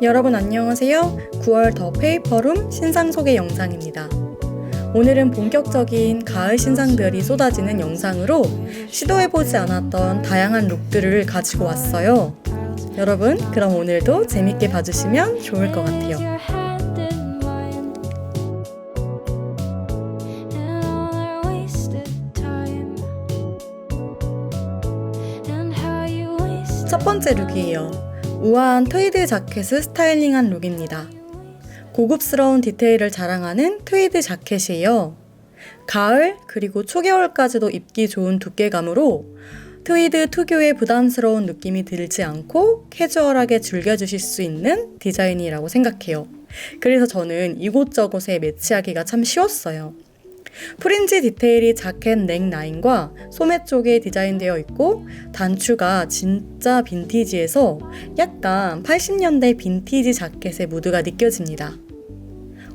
여러분 안녕하세요. 9월 더 페이퍼룸 신상 소개 영상입니다. 오늘은 본격적인 가을 신상들이 쏟아지는 영상으로 시도해보지 않았던 다양한 룩들을 가지고 왔어요. 여러분, 그럼 오늘도 재밌게 봐주시면 좋을 것 같아요. 첫 번째 룩이에요. 우아한 트위드 자켓을 스타일링한 룩입니다. 고급스러운 디테일을 자랑하는 트위드 자켓이에요. 가을 그리고 초겨울까지도 입기 좋은 두께감으로 트위드 특유의 부담스러운 느낌이 들지 않고 캐주얼하게 즐겨주실 수 있는 디자인이라고 생각해요. 그래서 저는 이곳저곳에 매치하기가 참 쉬웠어요. 프린지 디테일이 자켓 넥 라인과 소매 쪽에 디자인되어 있고 단추가 진짜 빈티지에서 약간 80년대 빈티지 자켓의 무드가 느껴집니다.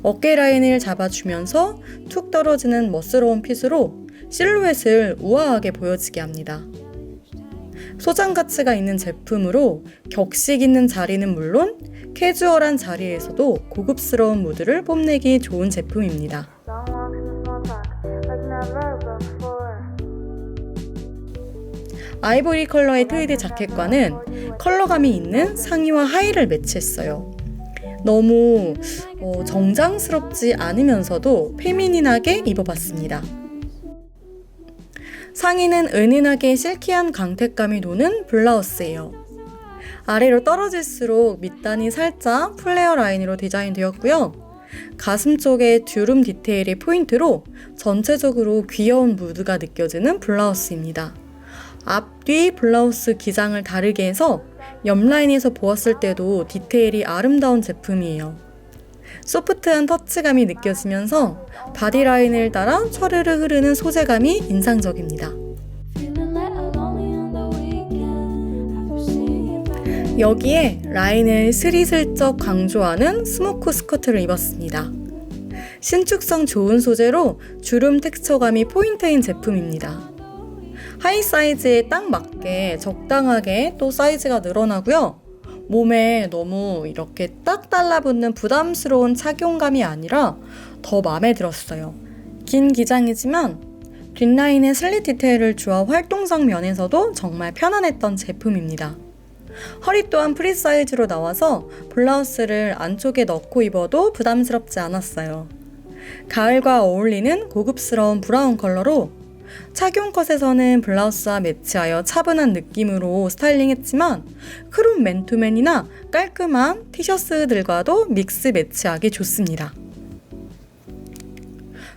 어깨 라인을 잡아주면서 툭 떨어지는 멋스러운 핏으로 실루엣을 우아하게 보여지게 합니다. 소장 가치가 있는 제품으로 격식 있는 자리는 물론 캐주얼한 자리에서도 고급스러운 무드를 뽐내기 좋은 제품입니다. 아이보리 컬러의 트위드 자켓과는 컬러감이 있는 상의와 하의를 매치했어요. 너무 어, 정장스럽지 않으면서도 페미닌하게 입어봤습니다. 상의는 은은하게 실키한 강택감이 도는 블라우스예요. 아래로 떨어질수록 밑단이 살짝 플레어 라인으로 디자인되었고요. 가슴 쪽에 듀름 디테일이 포인트로 전체적으로 귀여운 무드가 느껴지는 블라우스입니다. 앞뒤 블라우스 기장을 다르게 해서 옆라인에서 보았을 때도 디테일이 아름다운 제품이에요. 소프트한 터치감이 느껴지면서 바디라인을 따라 철르르 흐르는 소재감이 인상적입니다. 여기에 라인을 스리슬쩍 강조하는 스모크 스커트를 입었습니다. 신축성 좋은 소재로 주름 텍스처감이 포인트인 제품입니다. 하이 사이즈에 딱 맞게 적당하게 또 사이즈가 늘어나고요. 몸에 너무 이렇게 딱 달라붙는 부담스러운 착용감이 아니라 더 마음에 들었어요. 긴 기장이지만 뒷라인의 슬릿 디테일을 주어 활동성 면에서도 정말 편안했던 제품입니다. 허리 또한 프리 사이즈로 나와서 블라우스를 안쪽에 넣고 입어도 부담스럽지 않았어요. 가을과 어울리는 고급스러운 브라운 컬러로 착용 컷에서는 블라우스와 매치하여 차분한 느낌으로 스타일링했지만 크롬 맨투맨이나 깔끔한 티셔츠들과도 믹스 매치하기 좋습니다.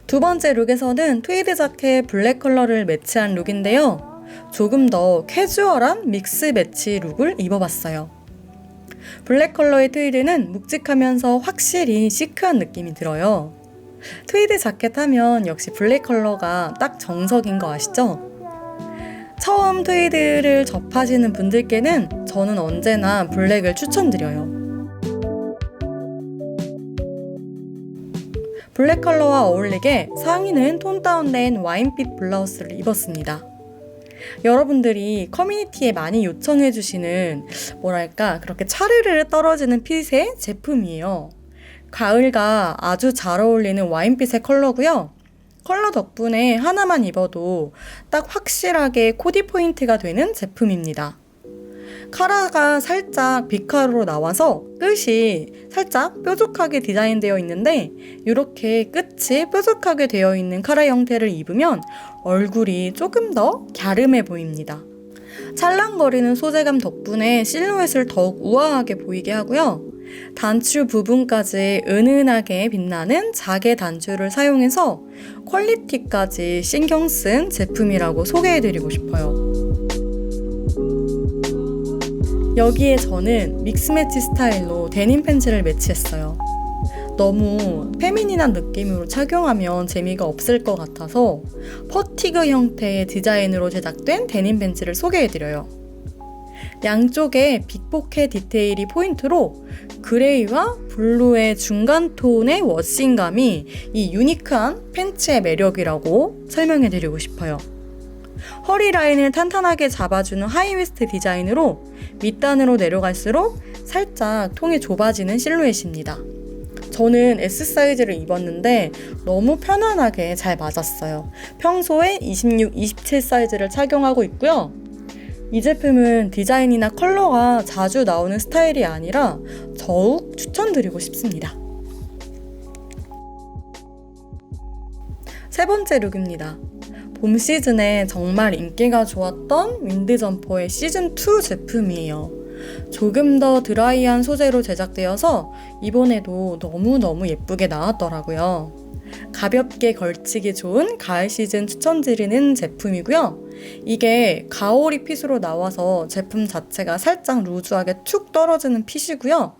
두 번째 룩에서는 트위드 자켓 블랙 컬러를 매치한 룩인데요. 조금 더 캐주얼한 믹스 매치 룩을 입어봤어요. 블랙 컬러의 트위드는 묵직하면서 확실히 시크한 느낌이 들어요. 트위드 자켓 하면 역시 블랙 컬러가 딱 정석인 거 아시죠? 처음 트위드를 접하시는 분들께는 저는 언제나 블랙을 추천드려요. 블랙 컬러와 어울리게 상의는 톤 다운된 와인빛 블라우스를 입었습니다. 여러분들이 커뮤니티에 많이 요청해주시는 뭐랄까 그렇게 차르르 떨어지는 핏의 제품이에요. 가을과 아주 잘 어울리는 와인빛의 컬러고요. 컬러 덕분에 하나만 입어도 딱 확실하게 코디 포인트가 되는 제품입니다. 카라가 살짝 비카로 나와서 끝이 살짝 뾰족하게 디자인되어 있는데 이렇게 끝이 뾰족하게 되어 있는 카라 형태를 입으면 얼굴이 조금 더 갸름해 보입니다. 찰랑거리는 소재감 덕분에 실루엣을 더욱 우아하게 보이게 하고요. 단추 부분까지 은은하게 빛나는 자개 단추를 사용해서 퀄리티까지 신경 쓴 제품이라고 소개해드리고 싶어요. 여기에 저는 믹스매치 스타일로 데님 팬츠를 매치했어요. 너무 페미닌한 느낌으로 착용하면 재미가 없을 것 같아서 퍼티그 형태의 디자인으로 제작된 데님 팬츠를 소개해드려요. 양쪽에 빅포켓 디테일이 포인트로 그레이와 블루의 중간 톤의 워싱감이 이 유니크한 팬츠의 매력이라고 설명해 드리고 싶어요. 허리 라인을 탄탄하게 잡아주는 하이웨스트 디자인으로 밑단으로 내려갈수록 살짝 통이 좁아지는 실루엣입니다. 저는 S 사이즈를 입었는데 너무 편안하게 잘 맞았어요. 평소에 26, 27 사이즈를 착용하고 있고요. 이 제품은 디자인이나 컬러가 자주 나오는 스타일이 아니라 더욱 추천드리고 싶습니다. 세 번째 룩입니다. 봄 시즌에 정말 인기가 좋았던 윈드 점퍼의 시즌2 제품이에요. 조금 더 드라이한 소재로 제작되어서 이번에도 너무너무 예쁘게 나왔더라고요. 가볍게 걸치기 좋은 가을 시즌 추천드리는 제품이고요. 이게 가오리 핏으로 나와서 제품 자체가 살짝 루즈하게 툭 떨어지는 핏이고요.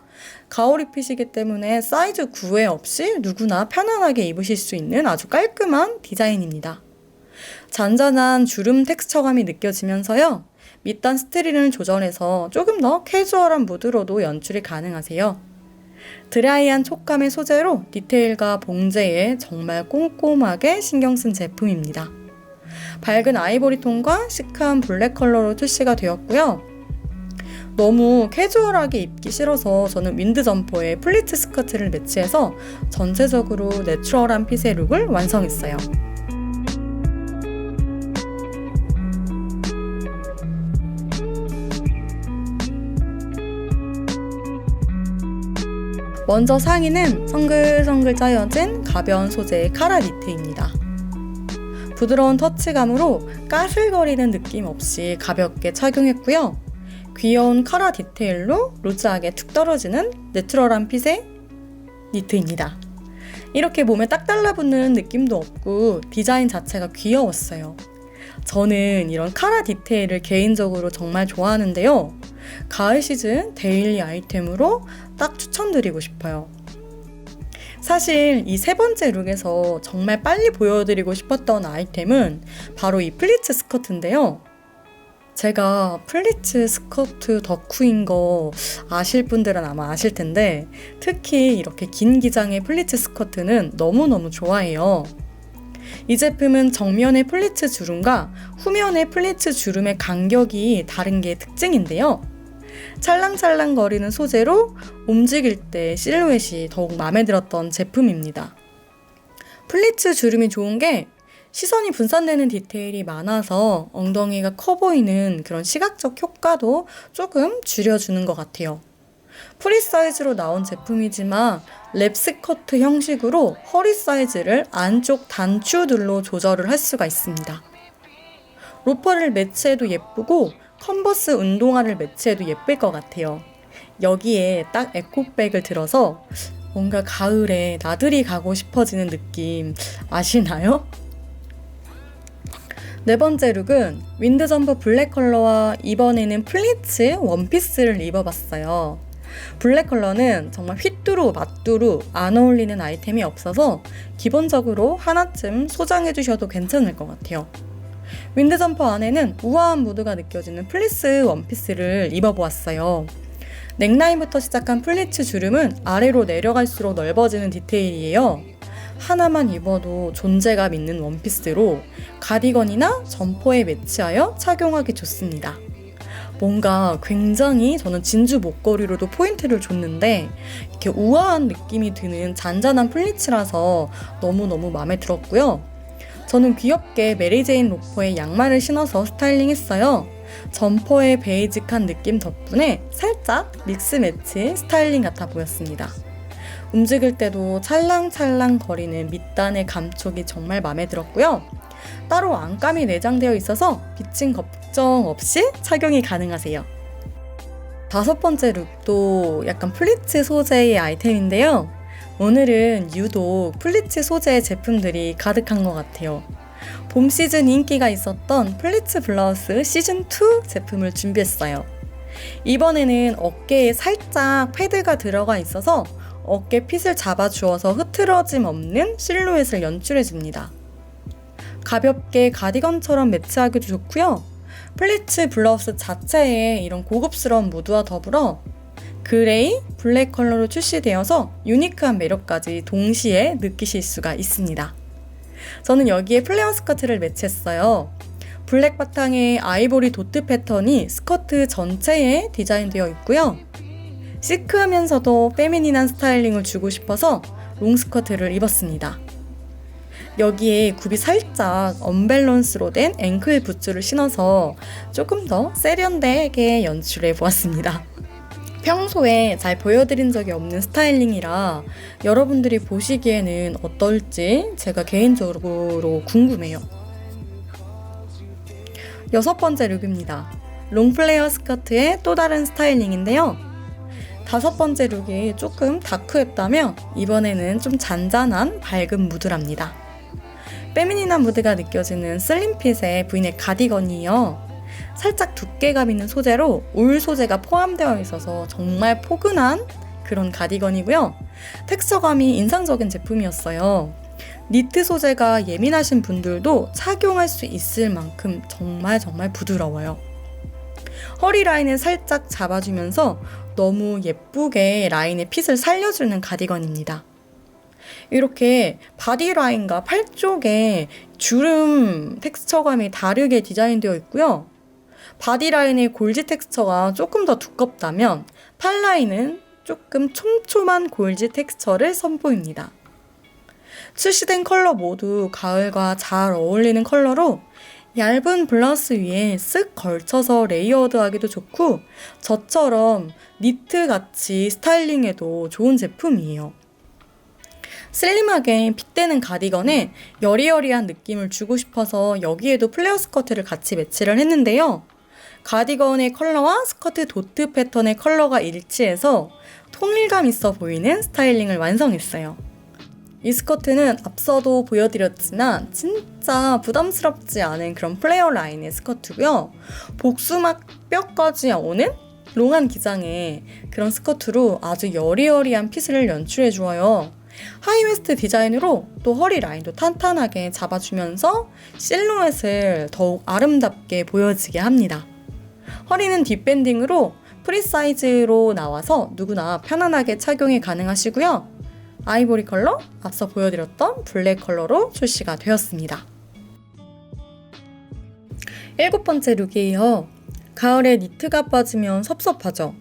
가오리 핏이기 때문에 사이즈 구애 없이 누구나 편안하게 입으실 수 있는 아주 깔끔한 디자인입니다. 잔잔한 주름 텍스처감이 느껴지면서요. 밑단 스트링을 조절해서 조금 더 캐주얼한 무드로도 연출이 가능하세요. 드라이한 촉감의 소재로 디테일과 봉제에 정말 꼼꼼하게 신경 쓴 제품입니다. 밝은 아이보리 톤과 시크한 블랙 컬러로 출시가 되었고요. 너무 캐주얼하게 입기 싫어서 저는 윈드 점퍼에 플리츠 스커트를 매치해서 전체적으로 내추럴한 핏의 룩을 완성했어요. 먼저 상의는 성글성글 짜여진 가벼운 소재의 카라 니트입니다. 부드러운 터치감으로 까슬거리는 느낌 없이 가볍게 착용했고요. 귀여운 카라 디테일로 루즈하게 툭 떨어지는 내추럴한 핏의 니트입니다. 이렇게 몸에 딱 달라붙는 느낌도 없고 디자인 자체가 귀여웠어요. 저는 이런 카라 디테일을 개인적으로 정말 좋아하는데요. 가을 시즌 데일리 아이템으로 딱 추천드리고 싶어요. 사실 이 세 번째 룩에서 정말 빨리 보여드리고 싶었던 아이템은 바로 이 플리츠 스커트인데요. 제가 플리츠 스커트 덕후인 거 아실 분들은 아마 아실 텐데 특히 이렇게 긴 기장의 플리츠 스커트는 너무너무 좋아해요. 이 제품은 정면의 플리츠 주름과 후면의 플리츠 주름의 간격이 다른 게 특징인데요. 찰랑찰랑 거리는 소재로 움직일 때 실루엣이 더욱 마음에 들었던 제품입니다. 플리츠 주름이 좋은 게 시선이 분산되는 디테일이 많아서 엉덩이가 커 보이는 그런 시각적 효과도 조금 줄여주는 것 같아요. 프리 사이즈로 나온 제품이지만 랩 스커트 형식으로 허리 사이즈를 안쪽 단추들로 조절을 할 수가 있습니다. 로퍼를 매치해도 예쁘고 컨버스 운동화를 매치해도 예쁠 것 같아요. 여기에 딱 에코백을 들어서 뭔가 가을에 나들이 가고 싶어지는 느낌 아시나요? 네 번째 룩은 윈드 점퍼 블랙 컬러와 이번에는 플리츠 원피스를 입어봤어요. 블랙 컬러는 정말 휘뚜루 마뚜루 안 어울리는 아이템이 없어서 기본적으로 하나쯤 소장해 주셔도 괜찮을 것 같아요. 윈드 점퍼 안에는 우아한 무드가 느껴지는 플리스 원피스를 입어보았어요. 넥라인부터 시작한 플리츠 주름은 아래로 내려갈수록 넓어지는 디테일이에요. 하나만 입어도 존재감 있는 원피스로 가디건이나 점퍼에 매치하여 착용하기 좋습니다. 뭔가 굉장히 저는 진주 목걸이로도 포인트를 줬는데 이렇게 우아한 느낌이 드는 잔잔한 플리츠라서 너무너무 마음에 들었고요. 저는 귀엽게 메리제인 로퍼에 양말을 신어서 스타일링 했어요. 점퍼의 베이직한 느낌 덕분에 살짝 믹스 매치 스타일링 같아 보였습니다. 움직일 때도 찰랑찰랑 거리는 밑단의 감촉이 정말 마음에 들었고요. 따로 안감이 내장되어 있어서 비친 걱정 없이 착용이 가능하세요. 다섯 번째 룩도 약간 플리츠 소재의 아이템인데요. 오늘은 유독 플리츠 소재의 제품들이 가득한 것 같아요. 봄 시즌 인기가 있었던 플리츠 블라우스 시즌2 제품을 준비했어요. 이번에는 어깨에 살짝 패드가 들어가 있어서 어깨 핏을 잡아주어서 흐트러짐 없는 실루엣을 연출해줍니다. 가볍게 가디건처럼 매치하기도 좋고요. 플리츠 블라우스 자체에 이런 고급스러운 무드와 더불어 그레이, 블랙 컬러로 출시되어서 유니크한 매력까지 동시에 느끼실 수가 있습니다. 저는 여기에 플레어 스커트를 매치했어요. 블랙 바탕에 아이보리 도트 패턴이 스커트 전체에 디자인되어 있고요. 시크하면서도 페미닌한 스타일링을 주고 싶어서 롱 스커트를 입었습니다. 여기에 굽이 살짝 언밸런스로 된 앵클 부츠를 신어서 조금 더 세련되게 연출해 보았습니다. 평소에 잘 보여드린 적이 없는 스타일링이라 여러분들이 보시기에는 어떨지 제가 개인적으로 궁금해요. 여섯 번째 룩입니다. 롱플레어 스커트의 또 다른 스타일링인데요. 다섯 번째 룩이 조금 다크했다면 이번에는 좀 잔잔한 밝은 무드랍니다. 페미닌한 무드가 느껴지는 슬림핏의 브이넥 가디건이요. 살짝 두께감 있는 소재로 울 소재가 포함되어 있어서 정말 포근한 그런 가디건이고요. 텍스처감이 인상적인 제품이었어요. 니트 소재가 예민하신 분들도 착용할 수 있을 만큼 정말 정말 부드러워요. 허리 라인을 살짝 잡아주면서 너무 예쁘게 라인의 핏을 살려주는 가디건입니다. 이렇게 바디 라인과 팔 쪽에 주름 텍스처감이 다르게 디자인되어 있고요. 바디 라인의 골지 텍스처가 조금 더 두껍다면 팔 라인은 조금 촘촘한 골지 텍스처를 선보입니다. 출시된 컬러 모두 가을과 잘 어울리는 컬러로 얇은 블라우스 위에 쓱 걸쳐서 레이어드 하기도 좋고 저처럼 니트 같이 스타일링에도 좋은 제품이에요. 슬림하게 핏되는 가디건에 여리여리한 느낌을 주고 싶어서 여기에도 플레어 스커트를 같이 매치를 했는데요. 가디건의 컬러와 스커트 도트 패턴의 컬러가 일치해서 통일감 있어 보이는 스타일링을 완성했어요. 이 스커트는 앞서도 보여드렸지만 진짜 부담스럽지 않은 그런 플레어 라인의 스커트고요. 복수막 뼈까지 오는 롱한 기장의 그런 스커트로 아주 여리여리한 핏을 연출해 주어요. 하이웨스트 디자인으로 또 허리 라인도 탄탄하게 잡아주면서 실루엣을 더욱 아름답게 보여지게 합니다. 허리는 뒷밴딩으로 프리 사이즈로 나와서 누구나 편안하게 착용이 가능하시고요. 아이보리 컬러, 앞서 보여드렸던 블랙 컬러로 출시가 되었습니다. 일곱 번째 룩이에요. 가을에 니트가 빠지면 섭섭하죠.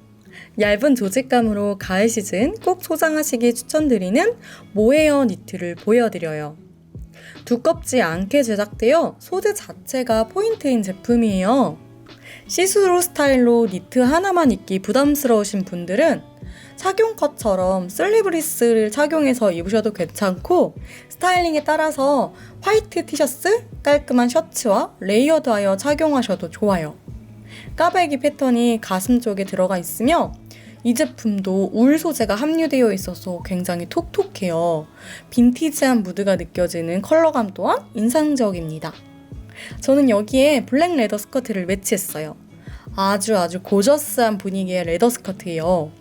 얇은 조직감으로 가을 시즌 꼭 소장하시기 추천드리는 모헤어 니트를 보여드려요. 두껍지 않게 제작되어 소재 자체가 포인트인 제품이에요. 시스루 스타일로 니트 하나만 입기 부담스러우신 분들은 착용컷처럼 슬리브리스를 착용해서 입으셔도 괜찮고 스타일링에 따라서 화이트 티셔츠, 깔끔한 셔츠와 레이어드하여 착용하셔도 좋아요. 까베기 패턴이 가슴 쪽에 들어가 있으며 이 제품도 울 소재가 함유되어 있어서 굉장히 톡톡해요. 빈티지한 무드가 느껴지는 컬러감 또한 인상적입니다. 저는 여기에 블랙 레더 스커트를 매치했어요. 아주 아주 고저스한 분위기의 레더 스커트예요.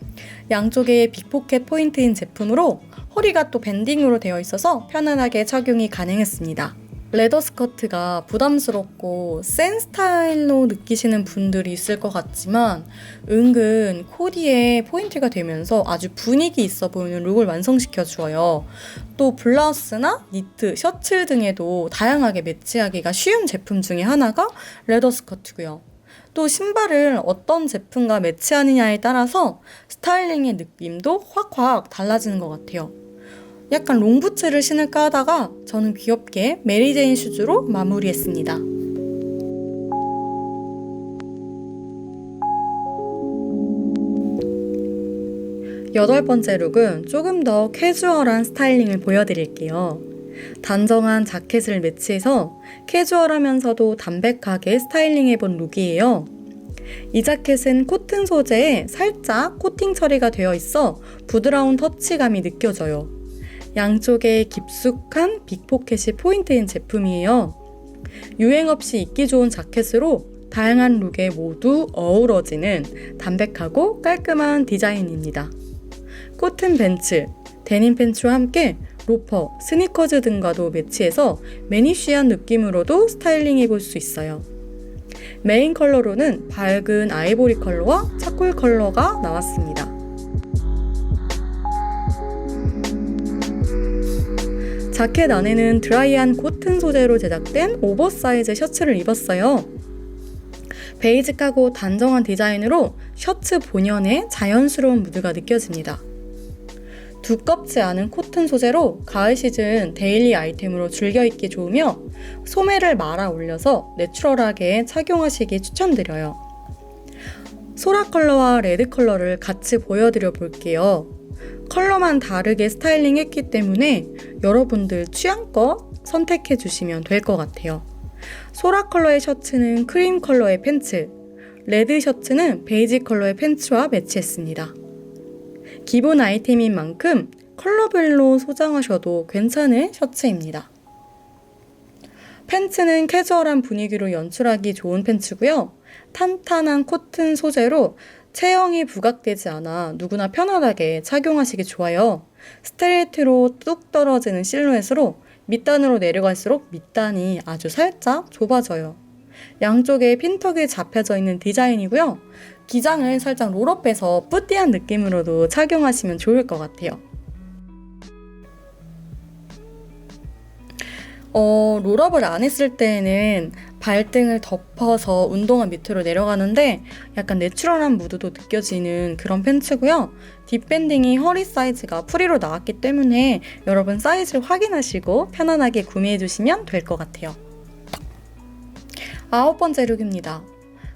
양쪽에 빅포켓 포인트인 제품으로 허리가 또 밴딩으로 되어 있어서 편안하게 착용이 가능했습니다. 레더 스커트가 부담스럽고 센 스타일로 느끼시는 분들이 있을 것 같지만 은근 코디에 포인트가 되면서 아주 분위기 있어 보이는 룩을 완성시켜 주어요. 또 블라우스나 니트, 셔츠 등에도 다양하게 매치하기가 쉬운 제품 중에 하나가 레더 스커트고요. 또 신발을 어떤 제품과 매치하느냐에 따라서 스타일링의 느낌도 확확 달라지는 것 같아요. 약간 롱부츠를 신을까 하다가 저는 귀엽게 메리제인 슈즈로 마무리했습니다. 여덟 번째 룩은 조금 더 캐주얼한 스타일링을 보여드릴게요. 단정한 자켓을 매치해서 캐주얼하면서도 담백하게 스타일링해본 룩이에요. 이 자켓은 코튼 소재에 살짝 코팅 처리가 되어 있어 부드러운 터치감이 느껴져요. 양쪽에 깊숙한 빅포켓이 포인트인 제품이에요. 유행 없이 입기 좋은 자켓으로 다양한 룩에 모두 어우러지는 담백하고 깔끔한 디자인입니다. 코튼 벤츠, 데님 팬츠와 함께 로퍼, 스니커즈 등과도 매치해서 매니쉬한 느낌으로도 스타일링 해볼 수 있어요. 메인 컬러로는 밝은 아이보리 컬러와 차콜 컬러가 나왔습니다. 자켓 안에는 드라이한 코튼 소재로 제작된 오버사이즈 셔츠를 입었어요. 베이직하고 단정한 디자인으로 셔츠 본연의 자연스러운 무드가 느껴집니다. 두껍지 않은 코튼 소재로 가을 시즌 데일리 아이템으로 즐겨 입기 좋으며 소매를 말아 올려서 내추럴하게 착용하시기 추천드려요. 소라 컬러와 레드 컬러를 같이 보여드려 볼게요. 컬러만 다르게 스타일링 했기 때문에 여러분들 취향껏 선택해 주시면 될 것 같아요. 소라 컬러의 셔츠는 크림 컬러의 팬츠, 레드 셔츠는 베이지 컬러의 팬츠와 매치했습니다. 기본 아이템인 만큼 컬러별로 소장하셔도 괜찮은 셔츠입니다. 팬츠는 캐주얼한 분위기로 연출하기 좋은 팬츠고요. 탄탄한 코튼 소재로 체형이 부각되지 않아 누구나 편안하게 착용하시기 좋아요. 스트레이트로 뚝 떨어지는 실루엣으로 밑단으로 내려갈수록 밑단이 아주 살짝 좁아져요. 양쪽에 핀턱이 잡혀져 있는 디자인이고요. 기장을 살짝 롤업해서 뿌띠한 느낌으로도 착용하시면 좋을 것 같아요. 어, 롤업을 안 했을 때에는 발등을 덮어서 운동화 밑으로 내려가는데 약간 내추럴한 무드도 느껴지는 그런 팬츠고요. 뒷밴딩이 허리 사이즈가 프리로 나왔기 때문에 여러분 사이즈를 확인하시고 편안하게 구매해 주시면 될 것 같아요. 아홉 번째 룩입니다.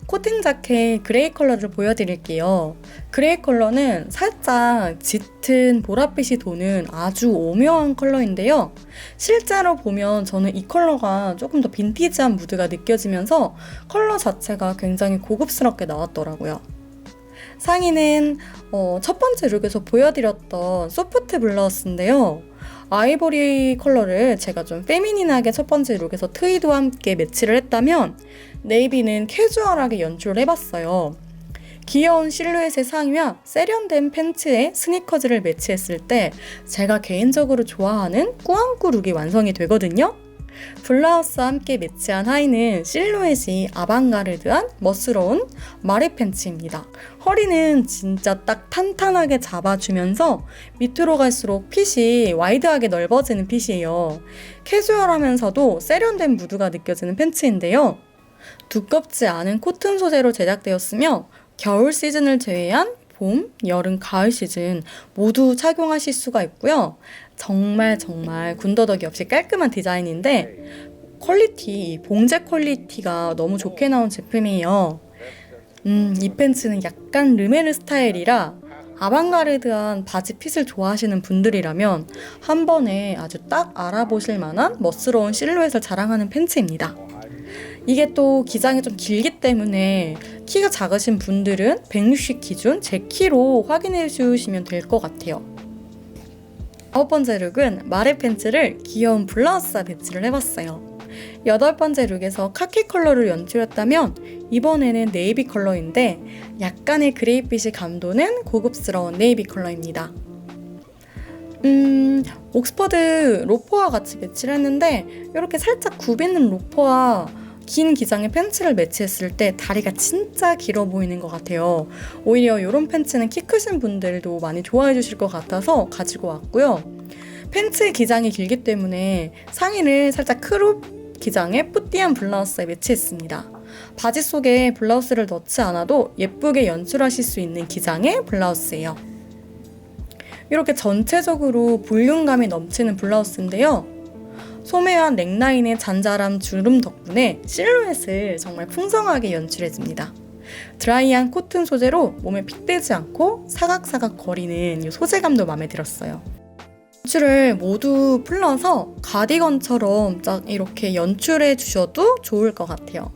코팅 자켓 그레이 컬러를 보여드릴게요. 그레이 컬러는 살짝 짙은 보랏빛이 도는 아주 오묘한 컬러인데요. 실제로 보면 저는 이 컬러가 조금 더 빈티지한 무드가 느껴지면서 컬러 자체가 굉장히 고급스럽게 나왔더라고요. 상의는 어, 첫 번째 룩에서 보여드렸던 소프트 블라우스인데요. 아이보리 컬러를 제가 좀 페미닌하게 첫 번째 룩에서 트위드와 함께 매치를 했다면 네이비는 캐주얼하게 연출을 해봤어요. 귀여운 실루엣의 상의와 세련된 팬츠에 스니커즈를 매치했을 때 제가 개인적으로 좋아하는 꾸안꾸 룩이 완성이 되거든요. 블라우스와 함께 매치한 하의는 실루엣이 아방가르드한 멋스러운 마리 팬츠입니다. 허리는 진짜 딱 탄탄하게 잡아주면서 밑으로 갈수록 핏이 와이드하게 넓어지는 핏이에요. 캐주얼하면서도 세련된 무드가 느껴지는 팬츠인데요. 두껍지 않은 코튼 소재로 제작되었으며 겨울 시즌을 제외한 봄, 여름, 가을 시즌 모두 착용하실 수가 있고요. 정말 정말 군더더기 없이 깔끔한 디자인인데 퀄리티, 봉제 퀄리티가 너무 좋게 나온 제품이에요. 음, 이 팬츠는 약간 르메르 스타일이라 아방가르드한 바지 핏을 좋아하시는 분들이라면 한 번에 아주 딱 알아보실 만한 멋스러운 실루엣을 자랑하는 팬츠입니다. 이게 또 기장이 좀 길기 때문에 키가 작으신 분들은 160 기준 제 키로 확인해 주시면 될 것 같아요. 아홉 번째 룩은 마레 팬츠를 귀여운 블라우스와 배치를 해봤어요. 여덟 번째 룩에서 카키 컬러를 연출했다면 이번에는 네이비 컬러인데 약간의 그레이빛이 감도는 고급스러운 네이비 컬러입니다. 음, 옥스퍼드 로퍼와 같이 매치를 했는데 이렇게 살짝 굽이는 로퍼와 긴 기장의 팬츠를 매치했을 때 다리가 진짜 길어 보이는 것 같아요. 오히려 이런 팬츠는 키 크신 분들도 많이 좋아해 주실 것 같아서 가지고 왔고요. 팬츠 기장이 길기 때문에 상의를 살짝 크롭 기장의 뿌띠한 블라우스에 매치했습니다. 바지 속에 블라우스를 넣지 않아도 예쁘게 연출하실 수 있는 기장의 블라우스예요. 이렇게 전체적으로 볼륨감이 넘치는 블라우스인데요. 소매와 넥라인의 잔자람 주름 덕분에 실루엣을 정말 풍성하게 연출해줍니다. 드라이한 코튼 소재로 몸에 핏되지 않고 사각사각 거리는 이 소재감도 마음에 들었어요. 연출을 모두 풀러서 가디건처럼 딱 이렇게 연출해 주셔도 좋을 것 같아요.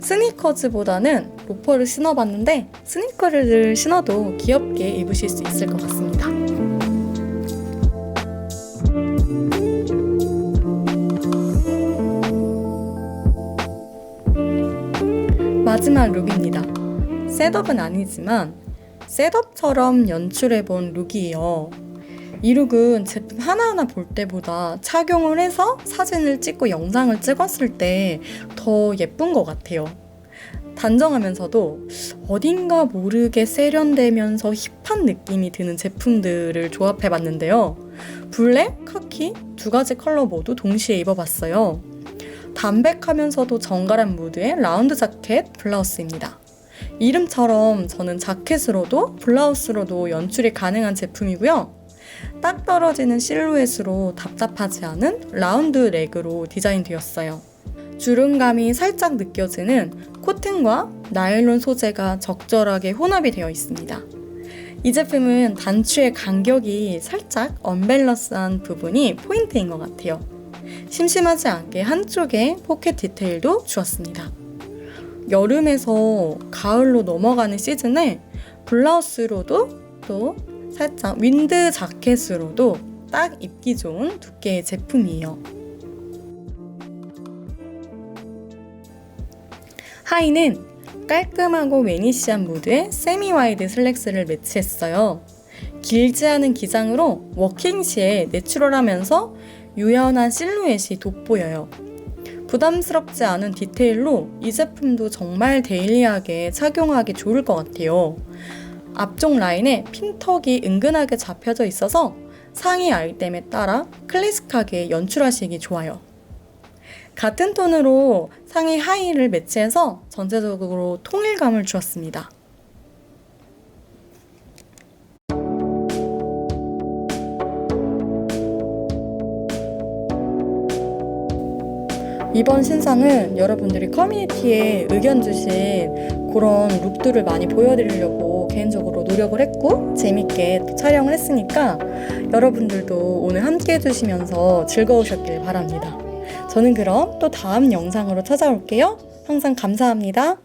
스니커즈보다는 로퍼를 신어봤는데 스니커를 신어도 귀엽게 입으실 수 있을 것 같습니다. 마지막 룩입니다. 셋업은 아니지만 셋업처럼 연출해 본 룩이에요. 이 룩은 제품 하나하나 볼 때보다 착용을 해서 사진을 찍고 영상을 찍었을 때 더 예쁜 것 같아요. 단정하면서도 어딘가 모르게 세련되면서 힙한 느낌이 드는 제품들을 조합해 봤는데요. 블랙, 카키 두 가지 컬러 모두 동시에 입어봤어요. 담백하면서도 정갈한 무드의 라운드 자켓 블라우스입니다. 이름처럼 저는 자켓으로도 블라우스로도 연출이 가능한 제품이고요. 딱 떨어지는 실루엣으로 답답하지 않은 라운드 렉으로 디자인되었어요. 주름감이 살짝 느껴지는 코튼과 나일론 소재가 적절하게 혼합이 되어 있습니다. 이 제품은 단추의 간격이 살짝 언밸런스한 부분이 포인트인 것 같아요. 심심하지 않게 한쪽에 포켓 디테일도 주었습니다. 여름에서 가을로 넘어가는 시즌에 블라우스로도 또 살짝 윈드 자켓으로도 딱 입기 좋은 두께의 제품이에요. 하의는 깔끔하고 매니시한 무드의 세미 와이드 슬랙스를 매치했어요. 길지 않은 기장으로 워킹 시에 내추럴하면서 유연한 실루엣이 돋보여요. 부담스럽지 않은 디테일로 이 제품도 정말 데일리하게 착용하기 좋을 것 같아요. 앞쪽 라인에 핀턱이 은근하게 잡혀져 있어서 상의 아이템에 따라 클래식하게 연출하시기 좋아요. 같은 톤으로 상의 하의를 매치해서 전체적으로 통일감을 주었습니다. 이번 신상은 여러분들이 커뮤니티에 의견 주신 그런 룩들을 많이 보여드리려고 개인적으로 노력을 했고 재밌게 또 촬영을 했으니까 여러분들도 오늘 함께 해주시면서 즐거우셨길 바랍니다. 저는 그럼 또 다음 영상으로 찾아올게요. 항상 감사합니다.